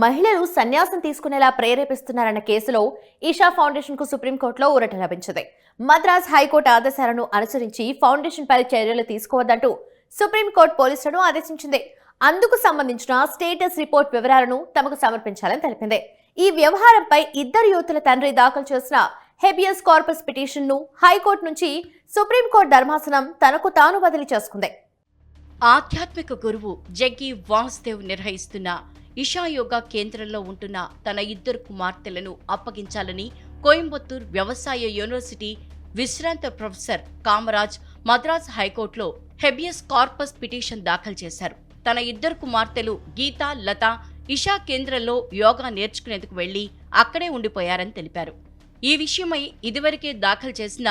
మహిళలు సన్యాసం తీసుకునేలా ప్రేరేపిస్తున్నారన్న కేసులో ఈషా ఫౌండేషన్కు సుప్రీంకోర్టులో ఊరట లభించింది. మద్రాస్ హైకోర్టు ఆదేశాలను అనుసరించి ఫౌండేషన్ పై చర్యలు తీసుకోవద్దంటూ సుప్రీంకోర్టు పోలీసులను ఆదేశించింది. అందుకు సంబంధించిన స్టేటస్ రిపోర్ట్ వివరాలను తమకు సమర్పించాలని తెలిపింది. ఈ వ్యవహారంపై ఇద్దరు యువతుల తండ్రి దాఖలు చేసిన హెబియస్ కార్పస్ పిటిషన్ను హైకోర్టు నుంచి సుప్రీంకోర్టు ధర్మాసనం తనకు తాను బదిలీ చేసుకుంది. ఆధ్యాత్మిక గురువు జగ్గి వాసుదేవ్ నిర్వహిస్తున్న ఇషా యోగా కేంద్రంలో ఉంటున్న తన ఇద్దరు కుమార్తెలను అప్పగించాలని కోయంబత్తూర్ వ్యవసాయ యూనివర్సిటీ విశ్రాంత ప్రొఫెసర్ కామరాజ్ మద్రాస్ హైకోర్టులో హెబియస్ కార్పస్ పిటిషన్ దాఖలు చేశారు. తన ఇద్దరు కుమార్తెలు గీత లత ఇషా కేంద్రంలో యోగా నేర్చుకునేందుకు వెళ్ళి అక్కడే ఉండిపోయారని తెలిపారు. ఈ విషయమై ఇదివరకే దాఖలు చేసిన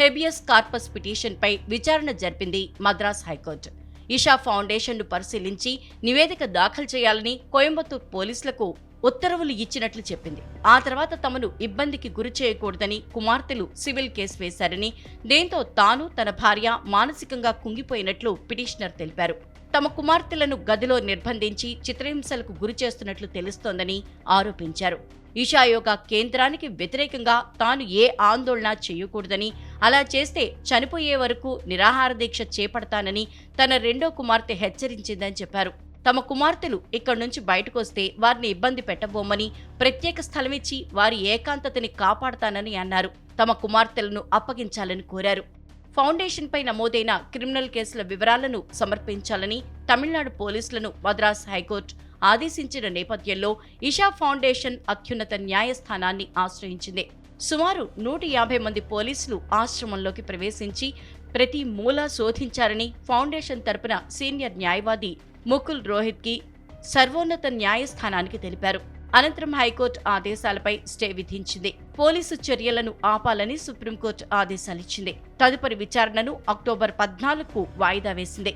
హెబియస్ కార్పస్ పిటిషన్పై విచారణ జరిపింది మద్రాస్ హైకోర్టు. ఇషా ఫౌండేషన్ను పరిశీలించి నివేదిక దాఖలు చేయాలని కోయంబత్తూర్ పోలీసులకు ఉత్తర్వులు ఇచ్చినట్లు చెప్పింది. ఆ తర్వాత తమను ఇబ్బందికి గురి చేయకూడదని కుమార్తెలు సివిల్ కేసు వేశారని దీంతో తాను తన భార్య మానసికంగా కుంగిపోయినట్లు పిటిషనర్ తెలిపారు. తమ కుమార్తెలను గదిలో నిర్బంధించి చిత్రహింసలకు గురి చేస్తున్నట్లు తెలుస్తోందని ఆరోపించారు. ఈషాయోగా కేంద్రానికి వ్యతిరేకంగా తాను ఏ ఆందోళన చేయకూడదని అలా చేస్తే చనిపోయే వరకు నిరాహార దీక్ష చేపడతానని తన రెండో కుమార్తె హెచ్చరించిందని చెప్పారు. తమ కుమార్తెలు ఇక్కడి నుంచి బయటకు వస్తే వారిని ఇబ్బంది పెట్టబోమని ప్రత్యేక స్థలమిచ్చి వారి ఏకాంతతని కాపాడతానని అన్నారు. తమ కుమార్తెలను అప్పగించాలని కోరారు. ఫౌండేషన్పై నమోదైన క్రిమినల్ కేసుల వివరాలను సమర్పించాలని తమిళనాడు పోలీసులను మద్రాస్ హైకోర్టు ఆదేశించిన నేపథ్యంలో ఇషా ఫౌండేషన్ అత్యున్నత న్యాయస్థానాన్ని ఆశ్రయించింది. సుమారు నూట యాభై మంది పోలీసులు ఆశ్రమంలోకి ప్రవేశించి ప్రతి మూల శోధించారని ఫౌండేషన్ తరపున సీనియర్ న్యాయవాది ముకుల్ రోహిత్కి సర్వోన్నత న్యాయస్థానానికి తెలిపారు. అనంతరం హైకోర్టు ఆదేశాలపై స్టే విధించింది. పోలీసు చర్యలను ఆపాలని సుప్రీంకోర్టు ఆదేశాలిచ్చింది. తదుపరి విచారణను అక్టోబర్ పద్నాలుగుకు వాయిదా వేసింది.